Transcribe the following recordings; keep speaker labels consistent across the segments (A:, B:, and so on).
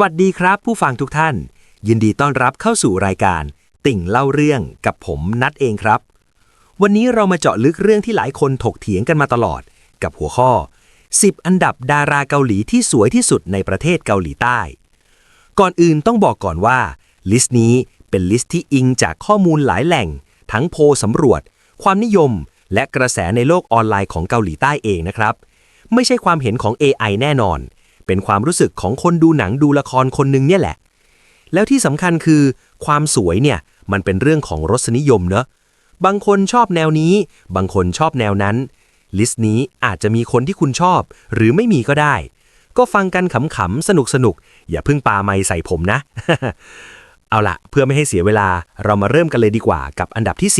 A: วัสดีครับผู้ฟังทุกท่าน ยินดีต้อนรับเข้าสู่รายการ ติ่งเล่าเรื่องกับผมนัดเองครับ วันนี้เรามาเจาะลึกเรื่องที่หลายคนถกเถียงกันมาตลอด กับหัวข้อ 10 อันดับดาราเกาหลีที่สวยที่สุดในประเทศเกาหลีใต้ ก่อนอื่นต้องบอกก่อนว่า ลิสต์นี้เป็นลิสต์ที่อิงจากข้อมูลหลายแหล่ง ทั้งโพลสำรวจ ความนิยม และกระแสในโลกออนไลน์ของเกาหลีใต้เองนะครับ ไม่ใช่ความเห็นของ AI แน่นอน เป็นความรู้สึกของคนดูหนังดูละครคนหนึ่งเนี่ยแหละ แล้วที่สำคัญคือ ความสวยเนี่ยมันเป็นเรื่องของรสนิยมเนอะบางคนชอบแนวนี้ บางคนชอบแนวนั้น ลิสต์นี้อาจจะมีคนที่คุณชอบ หรือไม่มีก็ได้ ก็ฟังกันขำๆ สนุกๆ อย่าเพิ่งปาไมค์ใส่ผมนะ เอาละเพื่อไม่ให้เสียเวลาเรามาเริ่มกันเลยดีกว่ากับอันดับที่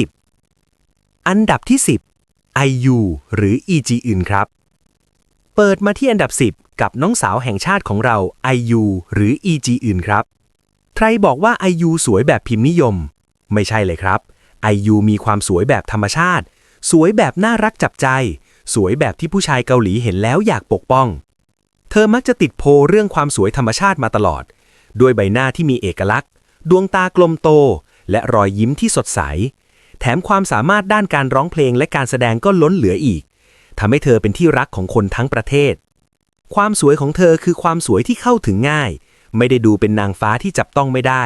A: 10 อันดับที่ 10 IU หรือ EG อื่นครับ เปิดมาที่อันดับ 10 กับน้องสาวแห่งชาติของเรา IU หรือ EG อื่นครับ ใครบอกว่า IU สวยแบบพิมพ์นิยม ไม่ใช่เลยครับ IU มีความสวยแบบธรรมชาติ สวยแบบน่ารักจับใจ สวยแบบที่ผู้ชายเกาหลีเห็นแล้วอยากปกป้อง เธอมักจะติดโพลเรื่องความสวยธรรมชาติมาตลอด ด้วยใบหน้าที่มีเอกลักษณ์ ดวงตากลมโต และรอยยิ้มที่สดใส แถมความสามารถด้านการร้องเพลงและการแสดงก็ล้นเหลืออีกทำให้เธอเป็นที่รักของคนทั้งประเทศ ความสวยของเธอคือความสวยที่เข้าถึงง่าย ไม่ได้ดูเป็นนางฟ้าที่จับต้องไม่ได้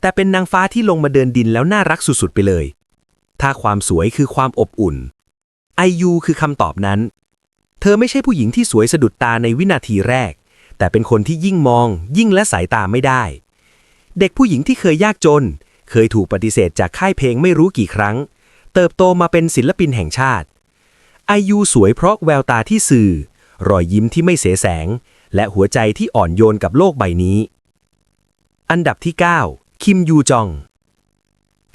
A: แต่เป็นนางฟ้าที่ลงมาเดินดินแล้วน่ารักสุดๆไปเลย ถ้าความสวยคือความอบอุ่น IU คือคำตอบนั้น เธอไม่ใช่ผู้หญิงที่สวยสะดุดตาในวินาทีแรก แต่เป็นคนที่ยิ่งมอง ยิ่งและสายตาไม่ได้ เด็กผู้หญิงที่เคยยากจน เคยถูกปฏิเสธจากค่ายเพลงไม่รู้กี่ครั้ง เติบโตมาเป็นศิลปินแห่งชาติ IU สวยเพราะแววตาที่สื่อ รอยยิ้มที่ไม่เสแสงและหัวใจที่อ่อนโยนกับโลกใบนี้ อันดับที่ 9 คิมยูจอง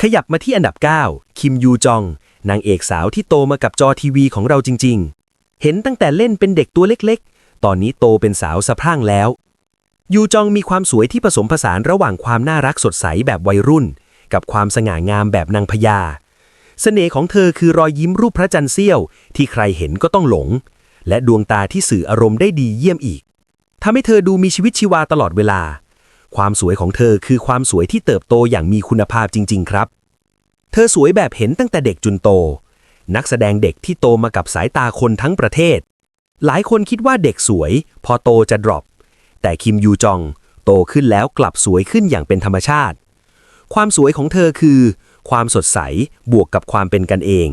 A: ขยับมาที่อันดับ 9 คิมยูจอง นางเอกสาวที่โตมากับจอทีวีของเราจริง ๆ เห็นตั้งแต่เล่นเป็นเด็กตัวเล็กๆ ตอนนี้โตเป็นสาวสะพรั่งแล้ว ยูจองมีความสวยที่ผสมผสานระหว่างความน่ารักสดใสแบบวัยรุ่น กับความสง่างามแบบนางพญา เสน่ห์ของเธอคือรอยยิ้มรูปพระจันทร์เสี้ยว ที่ใครเห็นก็ต้องหลง และดวงตาที่สื่ออารมณ์ได้ดีเยี่ยมอีกทำให้เธอดูมีชีวิตชีวาตลอดเวลา ความสวยของเธอคือความสวยที่เติบโตอย่างมีคุณภาพจริง ๆ ครับ เธอสวยแบบเห็นตั้งแต่เด็กจนโต นักแสดงเด็กที่โตมากับสายตาคนทั้งประเทศ หลายคนคิดว่าเด็กสวย พอโตจะดรอป แต่คิมยูจอง โตขึ้นแล้วกลับสวยขึ้นอย่างเป็นธรรมชาติ ความสวยของเธอคือ ความสดใสบวกกับความเป็นกันเอง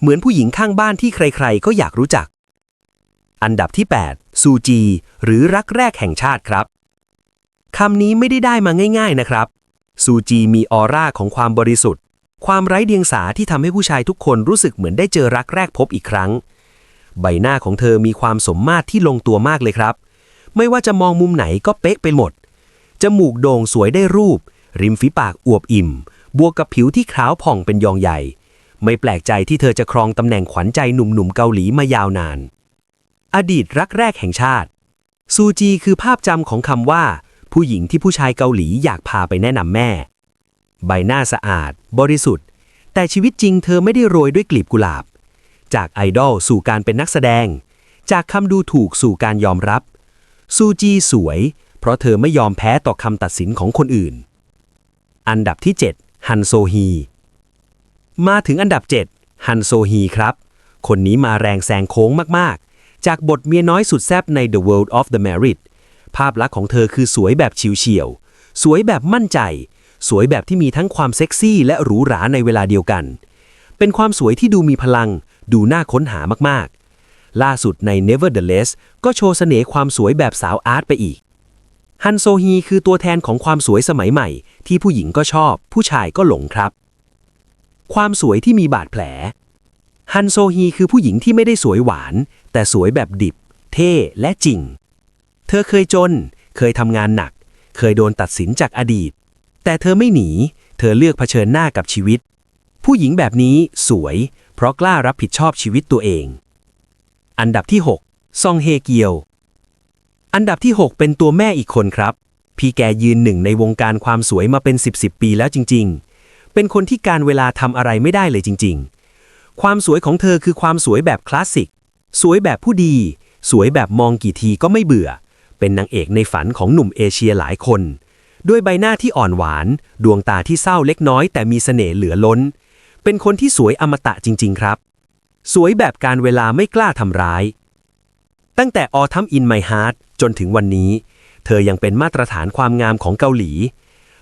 A: เหมือนผู้หญิงข้างบ้านที่ใคร ๆ ก็อยากรู้จัก อันดับที่ 8 ซูจี หรือรักแรกแห่งชาติครับคำนี้ไม่ได้ได้มาง่าย ๆนะครับ ซูจีมีออร่าของความบริสุทธิ์ ความไร้เดียงสาที่ทำให้ผู้ชายทุกคนรู้สึกเหมือนได้เจอรักแรกพบอีกครั้ง ใบหน้าของเธอมีความสมมาตรที่ลงตัวมากเลยครับ ไม่ว่าจะมองมุมไหนก็เป๊ะไปหมด จมูกโด่งสวยได้รูป ริมฝีปากอวบอิ่ม บวกกับผิวที่ขาวผ่องเป็นยองใหญ่ ไม่แปลกใจที่เธอจะครองตำแหน่งขวัญใจหนุ่มๆเกาหลีมายาวนาน อดีตรักแรกแห่งชาติ ซูจีคือภาพจำของคำว่า ผู้หญิงที่ผู้ชายเกาหลีอยากพาไปแนะนำแม่ ใบหน้าสะอาด บริสุทธิ์ แต่ชีวิตจริงเธอไม่ได้โรยด้วยกลีบกุหลาบ จากไอดอลสู่การเป็นนักแสดง จากคำดูถูกสู่การยอมรับ ซูจีสวย เพราะเธอไม่ยอมแพ้ต่อคำตัดสินของคนอื่น อันดับที่ 7 ฮันโซฮี มาถึงอันดับ 7 ฮันโซฮีครับ คนนี้มาแรงแซงโค้งมาก จากบทเมียน้อยสุดแซบใน The World of the Married ภาพลักษณ์ของเธอคือสวยแบบชิวเฉียว สวยแบบมั่นใจ สวยแบบที่มีทั้งความเซ็กซี่และหรูหราในเวลาเดียวกัน เป็นความสวยที่ดูมีพลัง ดูน่าค้นหามากๆ ล่าสุดใน Nevertheless ก็โชว์เสน่ห์ความสวยแบบสาวอาร์ตไปอีก ฮันโซฮีคือตัวแทนของความสวยสมัยใหม่ ที่ผู้หญิงก็ชอบ ผู้ชายก็หลงครับ ความสวยที่มีบาดแผล ฮันโซฮีคือผู้หญิงที่ไม่ได้สวยหวาน แต่สวยแบบดิบ เท่และจริง เธอเคยจน เคยทำงานหนัก เคยโดนตัดสินจากอดีต แต่เธอไม่หนี เธอเลือกเผชิญหน้ากับชีวิต ผู้หญิงแบบนี้สวย เพราะกล้ารับผิดชอบชีวิตตัวเอง อันดับที่ 6 ซองเฮเกียว อันดับที่ 6 เป็นตัวแม่อีกคนครับ พี่แกยืนหนึ่งในวงการความสวยมาเป็น 10บสปีแล้วจริง ๆ เป็นคนที่การเวลาทำอะไรไม่ได้เลยจริง ๆ ความสวยของเธอคือความสวยแบบคลาสสิก สวยแบบผู้ดี สวยแบบมองกี่ทีก็ไม่เบื่อ เป็นนางเอกในฝันของหนุ่มเอเชียหลายคน ด้วยใบหน้าที่อ่อนหวาน ดวงตาที่เศร้าเล็กน้อยแต่มีเสน่ห์เหลือล้น เป็นคนที่สวยอมตะจริง ๆ ครับ สวยแบบการเวลาไม่กล้าทำร้าย ตั้งแต่ Autumn in My Heart จนถึงวันนี้ เธอยังเป็นมาตรฐานความงามของเกาหลี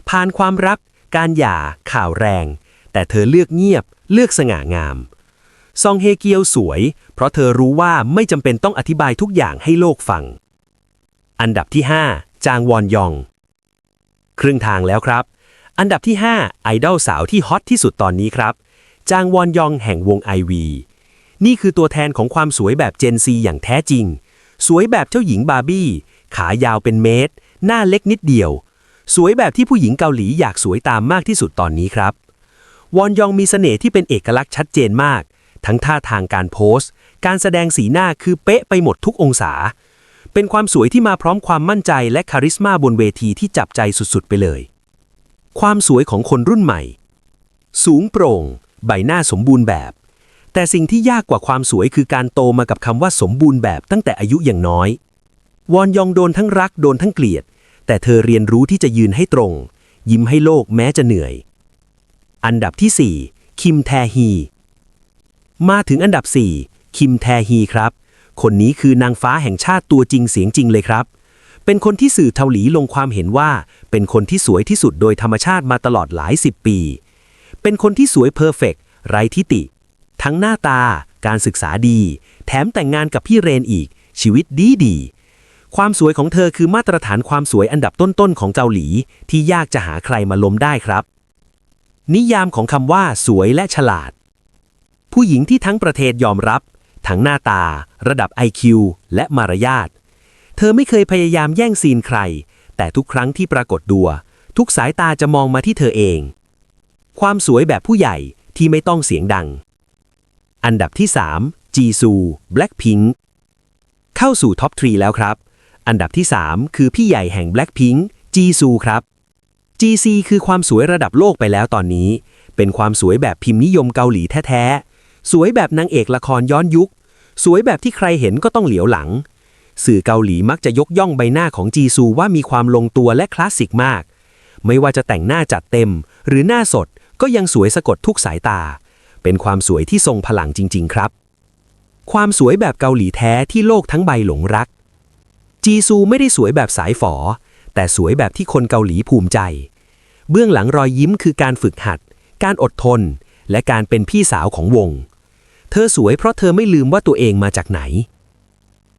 A: ผ่านความรัก การหย่า ข่าวแรง แต่เธอเลือกเงียบ เลือกสง่างาม ซองเฮเกียวสวย เพราะเธอรู้ว่าไม่จำเป็นต้องอธิบายทุกอย่างให้โลกฟัง อันดับที่ 5 จางวอนยอง ครึ่งทางแล้วครับ อันดับที่ 5 ไอดอลสาวที่ฮอตที่สุดตอนนี้ครับ จางวอนยองแห่งวงไอวีนี่คือตัวแทนของความสวยแบบเจนซีอย่างแท้จริง สวยแบบเจ้าหญิงบาร์บี้ ขายาวเป็นเมตร หน้าเล็กนิดเดียว สวยแบบที่ผู้หญิงเกาหลีอยากสวยตามมากที่สุดตอนนี้ครับ วอนยองมีเสน่ห์ที่เป็นเอกลักษณ์ชัดเจนมาก ทั้งท่าทางการโพสต์ การแสดงสีหน้าคือเป๊ะไปหมดทุกองศา เป็นความสวยที่มาพร้อมความมั่นใจและคาริสมาบนเวทีที่จับใจสุดๆ ไปเลย ความสวยของคนรุ่นใหม่ สูงโปร่ง ใบหน้าสมบูรณ์แบบ แต่สิ่งที่ยากกว่าความสวยคือการโตมากับคำว่าสมบูรณ์แบบตั้งแต่อายุอย่างน้อย วอนยองโดนทั้งรักโดนทั้งเกลียด แต่เธอเรียนรู้ที่จะยืนให้ตรง ยิ้มให้โลกแม้จะเหนื่อย อันดับที่ 4 คิมแทฮี มาถึงอันดับ 4 คิมแทฮีครับ คนนี้คือนางฟ้าแห่งชาติตัวจริงเสียงจริงเลยครับ เป็นคนที่สื่อเกาหลีลงความเห็นว่า เป็นคนที่สวยที่สุดโดยธรรมชาติมาตลอดหลายสิบปี เป็นคนที่สวยเพอร์เฟกต์ไร้ทิติ ทั้งหน้าตา การศึกษาดี แถมแต่งงานกับพี่เรนอีก ชีวิตดีดีความสวยของเธอคือมาตรฐานความสวยอันดับต้นๆของเกาหลี ที่ยากจะหาใครมาล้มได้ครับ นิยามของคำว่า สวยและฉลาด ผู้หญิงที่ทั้งประเทศยอมรับ ทั้งหน้าตา ระดับ IQ และมารยาท เธอไม่เคยพยายามแย่งซีนใคร แต่ทุกครั้งที่ปรากฏตัว ทุกสายตาจะมองมาที่เธอเอง ความสวยแบบผู้ใหญ่ที่ไม่ต้องเสียงดัง อันดับที่ 3 จีซูแบล็ p พิงเข้าสู่ท็อป3แล้วครับ อันดับที่ 3 คือพี่ใหญ่แห่ง Blackpink จีซูครับ GC คือความสวยระดับโลกไปแล้วตอนนี้ เป็นความสวยแบบพิมพ์นิยมเกาหลีแท้ๆ สวยแบบนางเอกละครย้อนยุค สวยแบบที่ใครเห็นก็ต้องเหลียวหลัง สื่อเกาหลีมักจะยกย่องใบหน้าของจีซูว่ามีความลงตัวและคลาสสิกมาก ไม่ว่าจะแต่งหน้าจัดเต็ม หรือหน้าสดก็ยังสวยสะกดทุกสายตา เป็นความสวยที่ทรงพลังจริง ๆ ครับ ความสวยแบบเกาหลีแท้ที่โลกทั้งใบหลงรัก จีซูไม่ได้สวยแบบสายฝอ แต่สวยแบบที่คนเกาหลีภูมิใจ เบื้องหลังรอยยิ้มคือการฝึกหัด การอดทน และการเป็นพี่สาวของวง ธอสวยเพราะเธอไม่ลืมว่าตัวเองมาจากไหน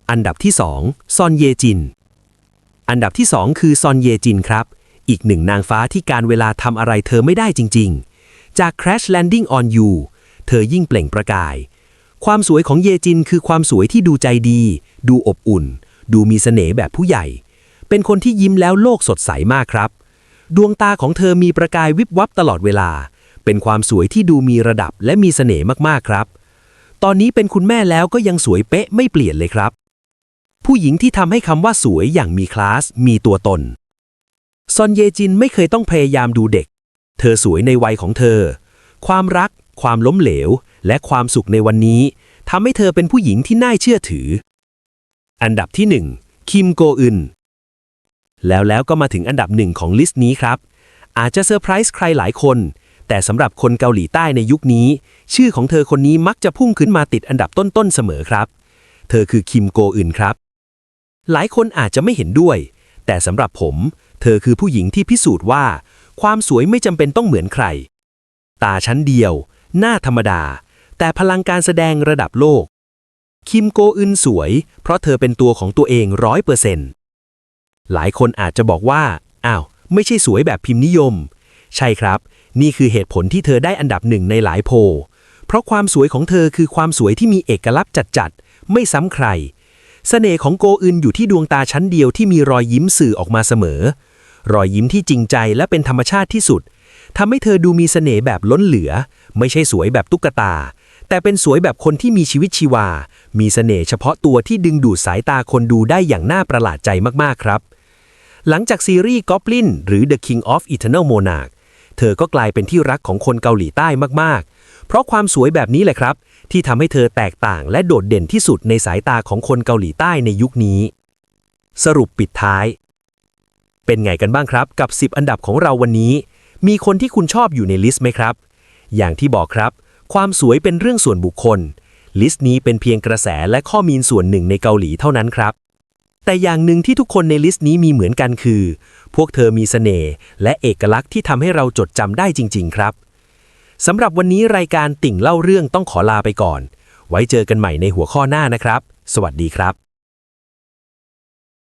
A: อันดับที่ 2 ซอนเยจิน อันดับที่ 2 คือซอนเยจินครับ อีกหนึ่งนางฟ้าที่การเวลาทำอะไรเธอไม่ได้จริง ๆ จาก Crash Landing on You เธอยิ่งเปล่งประกาย ความสวยของเยจินคือความสวยที่ดูใจดี ดูอบอุ่น ดูมีเสน่ห์แบบผู้ใหญ่ เป็นคนที่ยิ้มแล้วโลกสดใสมากครับ ดวงตาของเธอมีประกายวิบวับตลอดเวลา เป็นความสวยที่ดูมีระดับและมีเสน่ห์มากๆครับ ตอนนี้เป็นคุณแม่แล้วก็ยังสวยเป๊ะไม่เปลี่ยนเลยครับ ผู้หญิงที่ทำให้คำว่าสวยอย่างมีคลาส มีตัวตน ซอนเยจินไม่เคยต้องพยายามดูเด็ก เธอสวยในวัยของเธอ ความรัก ความล้มเหลว และความสุขในวันนี้ทำให้เธอเป็นผู้หญิงที่น่าเชื่อถือ อันดับที่ 1 คิมโกอึน แล้วแล้วก็มาถึงอันดับหนึ่งของลิสต์นี้ครับ อาจจะเซอร์ไพรส์ใครหลายคน แต่สำหรับคนเกาหลีใต้ในยุคนี้ ชื่อของเธอคนนี้มักจะพุ่งขึ้นมาติดอันดับต้นๆเสมอครับ เธอคือคิมโกอึนครับ หลายคนอาจจะไม่เห็นด้วย แต่สำหรับผม เธอคือผู้หญิงที่พิสูจน์ว่า ความสวยไม่จำเป็นต้องเหมือนใคร ตาชั้นเดียว หน้าธรรมดา แต่พลังการแสดงระดับโลก คิมโกอึนสวย เพราะเธอเป็นตัวของตัวเองร้อยเปอร์เซ็นต์หลายคนอาจจะบอกว่า อ้าว ไม่ใช่สวยแบบพิมพ์นิยม ใช่ครับ นี่คือเหตุผลที่เธอได้อันดับหนึ่งในหลายโพเพราะความสวยของเธอคือความสวยที่มีเอกลักษณ์จัดๆ ไม่ซ้ำใครเสน่ห์ของโกอึนอยู่ที่ดวงตาชั้นเดียวที่มีรอยยิ้มสื่อออกมาเสมอ รอยยิ้มที่จริงใจและเป็นธรรมชาติที่สุดทำให้เธอดูมีเสน่ห์แบบล้นเหลือ ไม่ใช่สวยแบบตุ๊กตา แต่เป็นสวยแบบคนที่มีชีวิตชีวา มีเสน่ห์เฉพาะตัวที่ดึงดูดสายตาคนดูได้อย่างน่าประหลาดใจมากๆครับ หลังจากซีรีส์ Goblin หรือ The King of Eternal Monarch เธอก็กลายเป็นที่รักของคนเกาหลีใต้มากๆ เพราะความสวยแบบนี้แหละครับ ที่ทำให้เธอแตกต่างและโดดเด่นที่สุดในสายตาของคนเกาหลีใต้ในยุคนี้ สรุปปิดท้าย เป็นไงกันบ้างครับ กับ 10 อันดับของเราวันนี้ มีคนที่คุณชอบอยู่ในลิสต์ไหมครับ อย่างที่บอกครับ ความสวยเป็นเรื่องส่วนบุคคล ลิสต์นี้เป็นเพียงกระแสและข้อมีนส่วนหนึ่งในเกาหลีเท่านั้นครับ แต่อย่างหนึ่งที่ทุกคนในลิสต์นี้มีเหมือนกันคือ พวกเธอมีเสน่ห์และเอกลักษณ์ที่ทำให้เราจดจำได้จริง ๆ ครับสำหรับวันนี้รายการติ่งเล่าเรื่องต้องขอลาไปก่อน ไว้เจอกันใหม่ในหัวข้อหน้านะครับ สวัสดีครับ